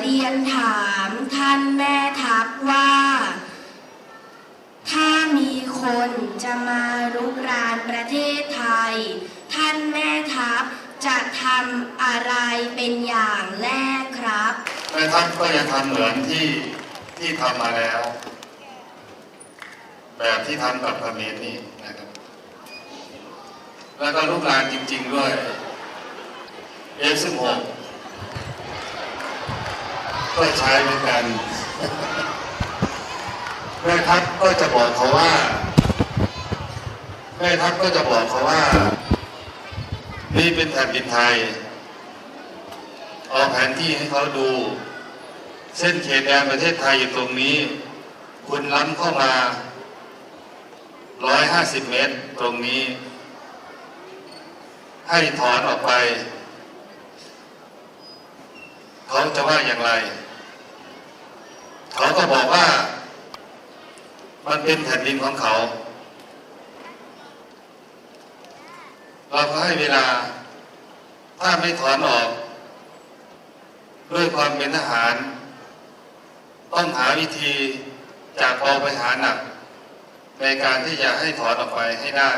เรียนถามท่านแม่ทัพว่า ถ้ามีคนจะมารุกรานประเทศไทย ท่านแม่ทัพจะทำอะไรเป็นอย่างแรกครับแม่ทัพก็จะทำเหมือนที่ที่ทำมาแล้ว แบบที่ทำกับเมรนี่นะครับ แล้วก็ลูกหลานจริง ๆ ด้วย F16 ก็ใช้เหมือนกันแม่ทัพก็จะบอกเขาว่าแม่ทัพก็จะบอกเขาว่า นี่เป็นแผ่นดินไทยเอาแผนที่ให้เขาดู เส้นเขตแดนประเทศไทยอยู่ตรงนี้ คุณล้ำเข้ามา150เมตรตรงนี้ ให้ถอนออกไป เขาจะว่าอย่างไร เขาก็บอกว่า มันเป็นแผ่นดินของเขา เราก็ให้เวลา ถ้าไม่ถอนออก ด้วยความเป็นทหาร ต้องหาวิธีจากเบาไปหาหนัก ในการที่จะให้ถอนออกไปให้ได้